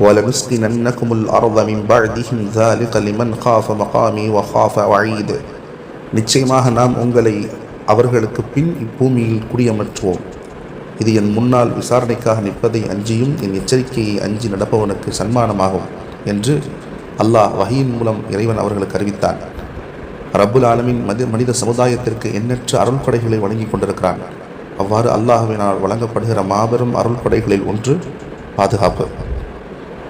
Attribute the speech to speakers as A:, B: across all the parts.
A: ولنسكننكم الأرض من بعدهم ذلك لمن خاف مقامي وخاف وعيد நிச்சயமாக நாம் உங்களை அவர்களுக்கு பின் இப்பூமியில் குடியமற்றுவோம் இது என் முன்னால் விசாரணைக்காக நிற்பதை அஞ்சியும் என் எச்சரிக்கையை அஞ்சி நடப்பவனுக்கு சன்மானமாகும் என்று அல்லாஹ் வகையின் மூலம் இறைவன் அவர்களுக்கு அறிவித்தான் ரப்புல் ஆலமின் மது மனித சமுதாயத்திற்கு எண்ணற்ற அருள் கொடைகளை வழங்கி கொண்டிருக்கிறான் அவ்வாறு அல்லாஹுவினால் வழங்கப்படுகிற மாபெரும் அருள் கொடைகளில் ஒன்று பாதுகாப்பு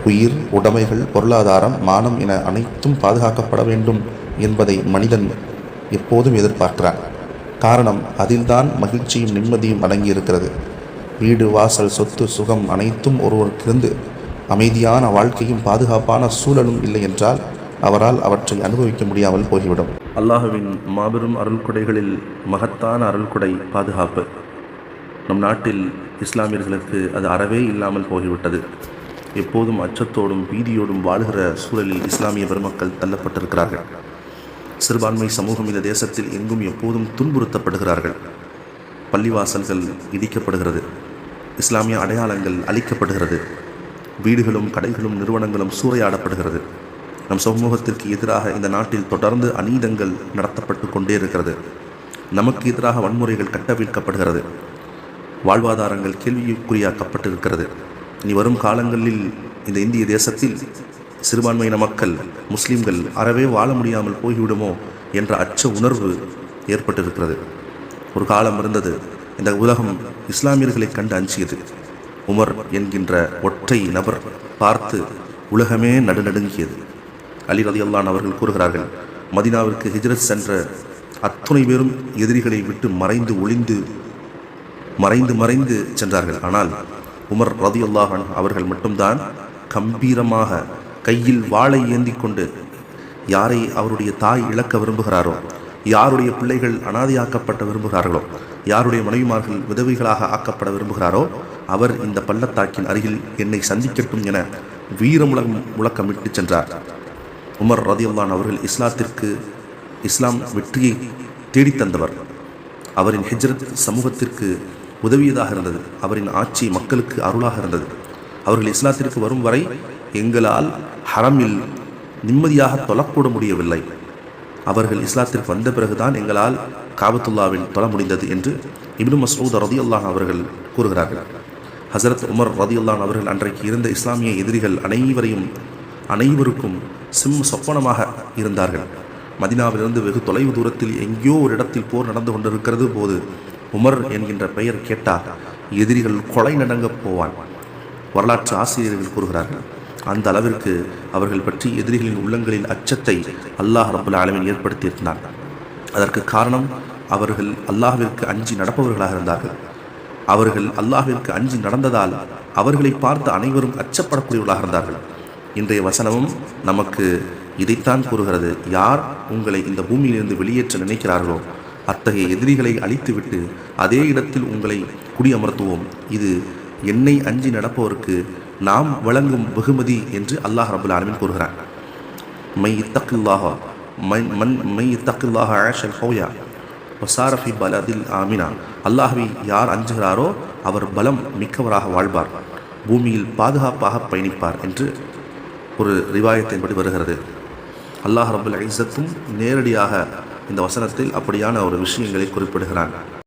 A: உயிர் உடைமைகள் பொருளாதாரம் மானம் என அனைத்தும் பாதுகாக்கப்பட வேண்டும் என்பதை மனிதன் எப்போதும் எதிர்பார்க்கிறான். காரணம் அதில்தான் மகிழ்ச்சியும் நிம்மதியும் அடங்கியிருக்கிறது. வீடு வாசல் சொத்து சுகம் அனைத்தும் ஒருவருக்கிருந்து அமைதியான வாழ்க்கையும் பாதுகாப்பான சூழலும் இல்லை என்றால் அவரால் அவற்றை அனுபவிக்க முடியாமல் போய்விடும். அல்லாஹுவின் மாபெரும் அருள்கொடைகளில் மகத்தான அருள்கொடை பாதுகாப்பு. நம் நாட்டில் இஸ்லாமியர்களுக்கு அது அறவே இல்லாமல் போய்விட்டது. எப்போதும் அச்சத்தோடும் பீதியோடும் வாழுகிற சூழலில் இஸ்லாமிய பெருமக்கள் தள்ளப்பட்டிருக்கிறார்கள். சிறுபான்மை சமூகம் இந்த தேசத்தில் எங்கும் எப்போதும் துன்புறுத்தப்படுகிறார்கள். பள்ளிவாசல்கள் இடிக்கப்படுகிறது. இஸ்லாமிய அடையாளங்கள் அழிக்கப்படுகிறது. வீடுகளும் கடைகளும் நிறுவனங்களும் சூறையாடப்படுகிறது. நம் சமூகத்திற்கு எதிராக இந்த நாட்டில் தொடர்ந்து அநீதங்கள் நடத்தப்பட்டு கொண்டே இருக்கிறது. நமக்கு எதிராக வன்முறைகள் கட்டவிழ்க்கப்படுகிறது. வாழ்வாதாரங்கள் கேள்விக்குறியாக்கப்பட்டிருக்கிறது. இனி வரும் காலங்களில் இந்த இந்திய தேசத்தில் சிறுபான்மையின மக்கள் முஸ்லீம்கள் அறவே வாழ முடியாமல் போய்விடுமோ என்ற அச்ச உணர்வு ஏற்பட்டிருக்கிறது. ஒரு காலம் இருந்தது இந்த உலகம் இஸ்லாமியர்களை கண்டு அஞ்சியது. உமர் என்கின்ற ஒற்றை நபர் பார்த்து உலகமே நடுநடுங்கியது. அலி ரதியல்லான் அவர்கள் கூறுகிறார்கள் மதினாவிற்கு ஹிஜ்ரத் சென்ற அத்துணை பேரும் எதிரிகளை விட்டு மறைந்து ஒளிந்து மறைந்து மறைந்து சென்றார்கள். ஆனால் உமர் ரதியுல்லாஹன் அவர்கள் மட்டும்தான் கம்பீரமாக கையில் வாளை ஏந்தி கொண்டு யாரை அவருடைய தாய் இழக்க விரும்புகிறாரோ யாருடைய பிள்ளைகள் அனாதையாக்கப்பட்ட விரும்புகிறார்களோ யாருடைய மனைவிமார்கள் விதவிகளாக ஆக்கப்பட விரும்புகிறாரோ அவர் இந்த பள்ளத்தாக்கின் அருகில் என்னை சந்திக்கட்டும் என வீரமுலகம் முழக்கம் முழக்கமிட்டு சென்றார். உமர் ரதியுல்லான் அவர்கள் இஸ்லாத்திற்கு இஸ்லாம் வெற்றியை தேடித்தந்தவர். அவரின் ஹிஜ்ரத் சமூகத்திற்கு உதவியதாக இருந்தது. அவரின் ஆட்சி மக்களுக்கு அருளாக இருந்தது. அவர்கள் இஸ்லாத்திற்கு வரும் வரை எங்களால் ஹரமில் நிம்மதியாக தொழக்கூட முடியவில்லை. அவர்கள் இஸ்லாத்திற்கு வந்த பிறகுதான் எங்களால் காபத்துல்லாவில் தொழ முடிந்தது என்று இப்னு மசூத் ரதியுல்லான் அவர்கள் கூறுகிறார்கள். ஹசரத் உமர் ரதியுல்லான் அவர்கள் அன்றைக்கு இருந்த இஸ்லாமிய எதிரிகள் அனைவரையும் அனைவருக்கும் சிம் சொப்பனமாக இருந்தார்கள். மதினாவிலிருந்து வெகு தொலைவு தூரத்தில் எங்கேயோ ஒரு இடத்தில் போர் நடந்து கொண்டிருக்கிறது போது உமர் என்கின்ற பெயர் கேட்டால் எதிரிகள் கொலை நடங்கப் போவான். வரலாற்று ஆசிரியர்கள் கூறுகிறார்கள் அந்த அளவிற்கு அவர்கள் பற்றி எதிரிகளின் உள்ளங்களில் அச்சத்தை அல்லாஹ் ரபுல் ஆலமின் ஏற்படுத்தியிருந்தார் அதற்கு காரணம் அவர்கள் அல்லாஹிற்கு அஞ்சி நடப்பவர்களாக இருந்தார்கள். அவர்கள் அல்லாஹிற்கு அஞ்சி நடந்ததால் அவர்களை பார்த்து அனைவரும் அச்சப்படக்கூடியவர்களாக இருந்தார்கள். இன்றைய வசனமும் நமக்கு இதைத்தான் கூறுகிறது யார் உங்களை இந்த பூமியிலிருந்து வெளியேற்ற நினைக்கிறார்களோ அத்தகைய எதிரிகளை அழித்துவிட்டு அதே இடத்தில் உங்களை குடியமர்த்துவோம். இது என்னை அஞ்சி நடப்பவருக்கு நாம் வழங்கும் வெகுமதி என்று அல்லாஹ் ரபுல் ஆலமின் கூறுகிறான். மை இத்தக்குல்லாஹா மன் மை இத்தக்குல்லாஹ ஆஷல் ஹோயா ஒசாரஃபி பலதில் ஆமினா. அல்லாஹ்வை யார் அஞ்சுகிறாரோ அவர் பலம் மிக்கவராக வாழ்வார். பூமியில் பாதுகாப்பாக பயணிப்பார் என்று ஒரு ரிவாயத்தின்படி வருகிறது. அல்லாஹ் ரபுல் ஐசத்தும் நேரடியாக இந்த வசனத்தில் அப்படியான ஒரு விஷயங்களை குறிப்பிடுகிறான்.